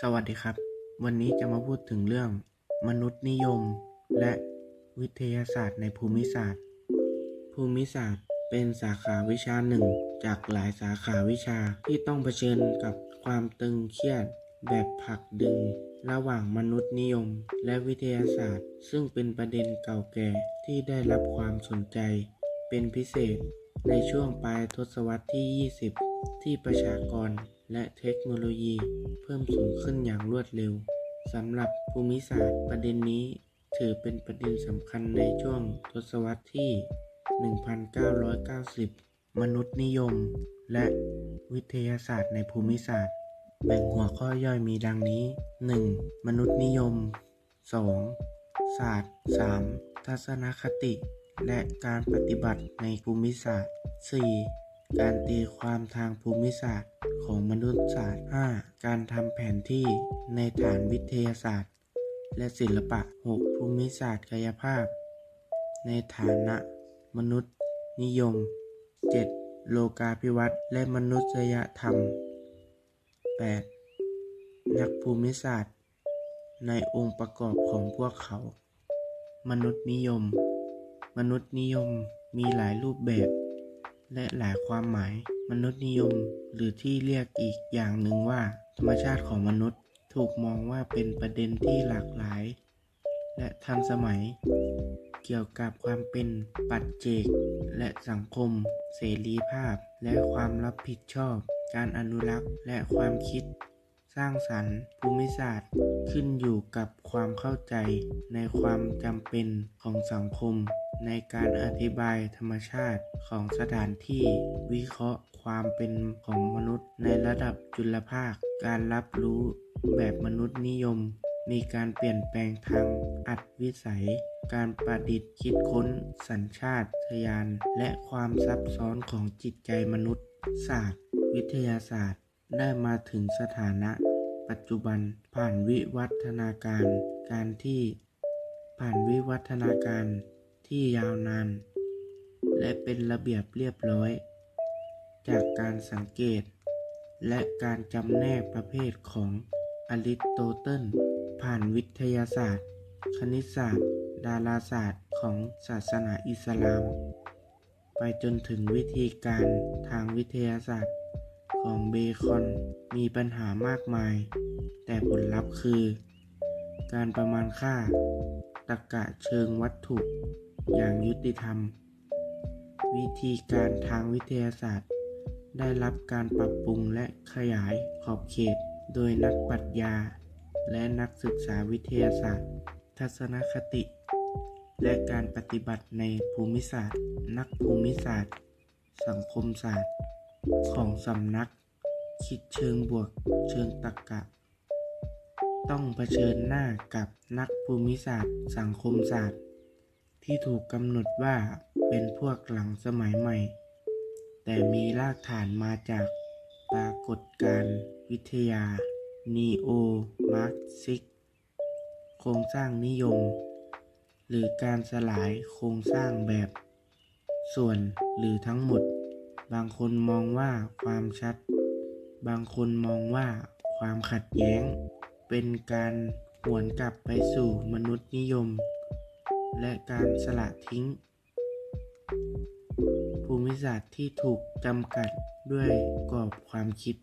สวัสดีครับ วันนี้จะมาพูดถึงเรื่อง มนุษย์นิยม และวิทยาศาสตร์ในภูมิศาสตร์ ภูมิศาสตร์เป็นสาขาวิชาหนึ่ง จากหลายสาขาวิชาที่ต้องเผชิญกับความตึงเครียด แบบผลักดึง ระหว่างมนุษย์นิยม และวิทยาศาสตร์ ซึ่งเป็นประเด็นเก่าแก่ที่ได้รับความสนใจ เป็นพิเศษในช่วงปลายทศวรรษที่ 20 ที่ประชากร และเทคโนโลยีเพิ่มสูงขึ้นอย่างรวดเร็วสำหรับภูมิศาสตร์ประเด็นนี้ถือเป็นประเด็นสำคัญในช่วงทศวรรษที่ 1990 มนุษย์นิยม และวิทยาศาสตร์ในภูมิศาสตร์ แบ่งหัวข้อย่อยมีดังนี้ 1. มนุษย์นิยม 2. ศาสตร์ 3. ทัศนคติ และการปฏิบัติในภูมิศาสตร์ 4. การตีความทางภูมิศาสตร์ของมนุษยศาสตร์ 5. การทำแผนที่ในฐานวิทยาศาสตร์ และศิลปะ 6. ภูมิศาสตร์กายภาพ ในฐานะ มนุษย์ นิยม 7. โลกาภิวัตน์และมนุษยธรรม 8. นักภูมิศาสตร์ ในองค์ประกอบของพวกเขา มนุษย์นิยม มนุษย์นิยมมีหลายรูปแบบ และหลายความหมาย มนุษย์นิยม หรือที่เรียกอีกอย่างหนึ่งว่า ธรรมชาติของมนุษย์ ถูกมองว่าเป็นประเด็นที่หลากหลาย และทันสมัย เกี่ยวกับความเป็นปัจเจก และสังคม เสรีภาพ และความรับผิดชอบ การอนุรักษ์และความคิด สร้างสรรค์ ภูมิศาสตร์ ขึ้นอยู่กับความเข้าใจในความจำเป็นของสังคม ในการอธิบายธรรมชาติของสถานที่วิเคราะห์ความเป็นของมนุษย์ในระดับจุลภาค การรับรู้แบบมนุษย์นิยม มีการเปลี่ยนแปลงทางอัตวิสัย การประดิษฐ์คิดค้น สัญชาตญาณและความซับซ้อนของจิตใจมนุษย์ศาสตร์ วิทยาศาสตร์ ได้มาถึงสถานะ ปัจจุบันผ่านวิวัฒนาการ การที่ผ่านวิวัฒนาการ ที่ยาวนาน และเป็นระเบียบเรียบร้อย จากการสังเกต และการจำแนกประเภทของอริสโตเติลผ่านวิทยาศาสตร์ คณิตศาสตร์ ดาราศาสตร์ของศาสนาอิสลาม ไปจนถึงวิธีการทางวิทยาศาสตร์ของเบคอนมีปัญหามากมาย แต่ผลลัพธ์คือ การประมาณค่า ตรรกะเชิงวัตถุอย่างยุติธรรม วิธีการทางวิทยาศาสตร์ ได้รับการปรับปรุงและขยายขอบเขต โดยนักปรัชญา และนักศึกษาวิทยาศาสตร์ ทัศนคติ และการปฏิบัติในภูมิศาสตร์ นักภูมิศาสตร์ สังคมศาสตร์ ของสำนัก คิดเชิงบวก เชิงตรรกะ ต้องเผชิญหน้ากับนักภูมิศาสตร์ สังคมศาสตร์ ที่ถูกกำหนดว่าเป็นพวกหลังสมัยใหม่ แต่มีรากฐานมาจากปรากฏการณ์วิทยา นีโอ มาร์กซิก โครงสร้างนิยม หรือการสลายโครงสร้างแบบ ส่วนหรือทั้งหมด บางคนมองว่าความชัด บางคนมองว่าความขัดแย้ง เป็นการหวนกลับไปสู่มนุษย์นิยม และการสละทิ้ง ภูมิศาสตร์ที่ถูกจำกัดด้วยกรอบความคิด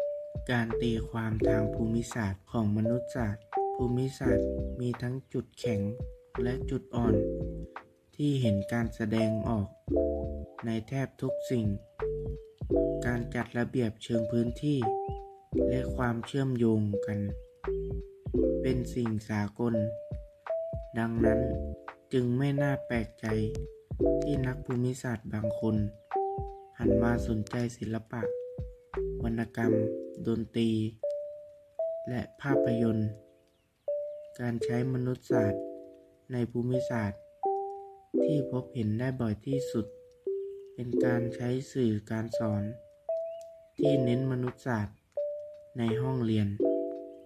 การตีความทางภูมิศาสตร์ของมนุษยศาสตร์ ภูมิศาสตร์มีทั้งจุดแข็งและจุดอ่อน ที่เห็นการแสดงออก ในแทบทุกสิ่ง การจัดระเบียบเชิงพื้นที่ และความเชื่อมโยงกัน เป็นสิ่งสากล ดังนั้นจึงไม่น่าแปลกใจที่นักภูมิศาสตร์บางคน หันมาสนใจศิลปะ วรรณกรรม ดนตรี และภาพยนตร์ การใช้มนุษยศาสตร์ในภูมิศาสตร์ ที่พบเห็นได้บ่อยที่สุด เป็นการใช้สื่อการสอน ที่เน้นมนุษยศาสตร์ในห้องเรียน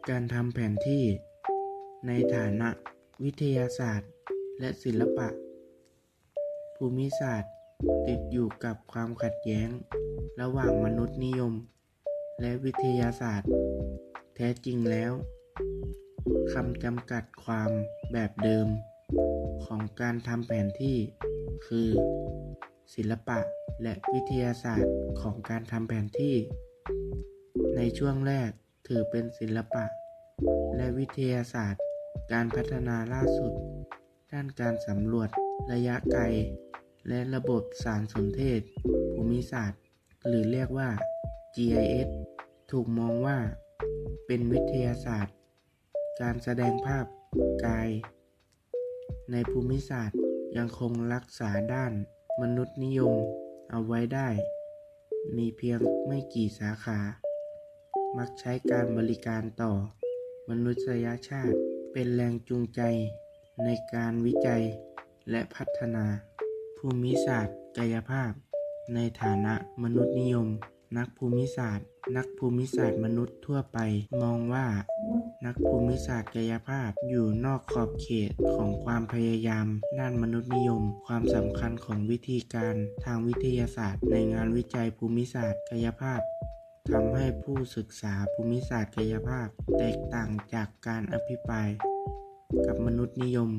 การทำแผนที่ ในฐานะวิทยาศาสตร์ และศิลปะ ภูมิศาสตร์ติดอยู่กับความขัดแย้ง ระหว่างมนุษย์นิยม และวิทยาศาสตร์ แท้จริงแล้วคำจำกัดความแบบเดิม ของการทำแผนที่ คือ ศิลปะและวิทยาศาสตร์ของการทำแผนที่ ในช่วงแรก ถือเป็นศิลปะ และวิทยาศาสตร์ การพัฒนาล่าสุด ด้านการสำรวจระยะไกล และระบบสารสนเทศ ภูมิศาสตร์ หรือเรียกว่า GIS ถูกมองว่า เป็นวิทยาศาสตร์ การแสดงภาพกาย ในภูมิศาสตร์ยังคงรักษาด้านมนุษยนิยมเอาไว้ได้ มีเพียงไม่กี่สาขา มักใช้การบริการต่อ มนุษยชาติเป็นแรงจูงใจในการวิจัยและพัฒนา ภูมิศาสตร์กายภาพ ในฐานะมนุษยนิยม นักภูมิศาสตร์ นักภูมิศาสตร์มนุษย์ทั่วไปมองว่า นักภูมิศาสตร์กายภาพอยู่นอกขอบเขตของความพยายามด้านมนุษยนิยม ความสำคัญของวิธีการทางวิทยาศาสตร์ ในงานวิจัยภูมิศาสตร์กายภาพ ทำให้ผู้ศึกษาภูมิศาสตร์กายภาพ แตกต่างจากการอภิปราย กับมนุษยนิยม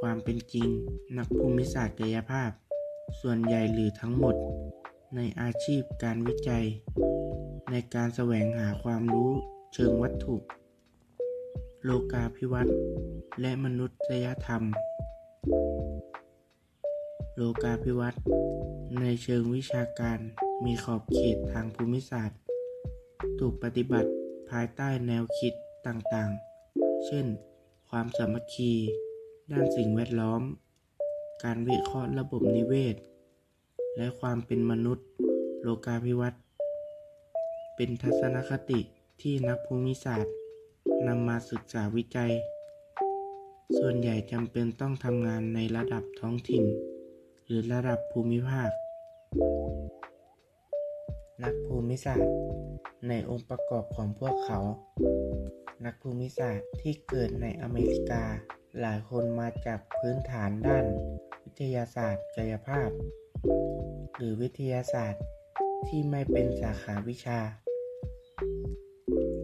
ความเป็นจริง นักภูมิศาสตร์กายภาพ ส่วนใหญ่หรือทั้งหมด ในอาชีพการวิจัย ในการแสวงหาความรู้เชิงวัตถุ โลกาภิวัตน์และมนุษยธรรม โลกาภิวัตน์ในเชิงวิชาการมีขอบเขตทางภูมิศาสตร์ ถูกปฏิบัติภายใต้แนวคิดต่างๆ เช่น ความสามัคคี ด้านสิ่งแวดล้อม การวิเคราะห์ระบบนิเวศ และความเป็นมนุษย์ โลกาภิวัตน์เป็นทัศนคติที่นักภูมิศาสตร์นำมาศึกษาวิจัย ส่วนใหญ่จำเป็นต้องทำงานในระดับท้องถิ่น หรือระดับภูมิภาค นักภูมิศาสตร์ ในองค์ประกอบของพวกเขา นักภูมิศาสตร์ที่เกิดในอเมริกา หลายคนมาจากพื้นฐานด้าน วิทยาศาสตร์กายภาพ หรือวิทยาศาสตร์ที่ไม่เป็นสาขาวิชา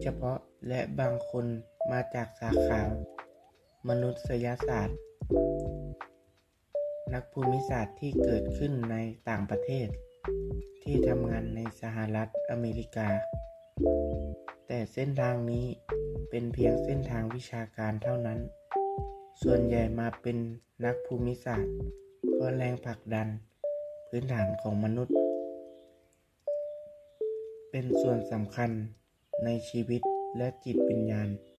เฉพาะและบางคนมาจากสาขามนุษยศาสตร์ นักภูมิศาสตร์ที่เกิดขึ้นในต่างประเทศ ที่ทำงานในสหรัฐอเมริกา แต่เส้นทางนี้เป็นเพียงเส้นทางวิชาการเท่านั้น ส่วนใหญ่มาเป็นนักภูมิศาสตร์เพราะแรงผลักดันพื้นฐานของมนุษย์ เป็นส่วนสำคัญในชีวิตและจิตวิญญาณ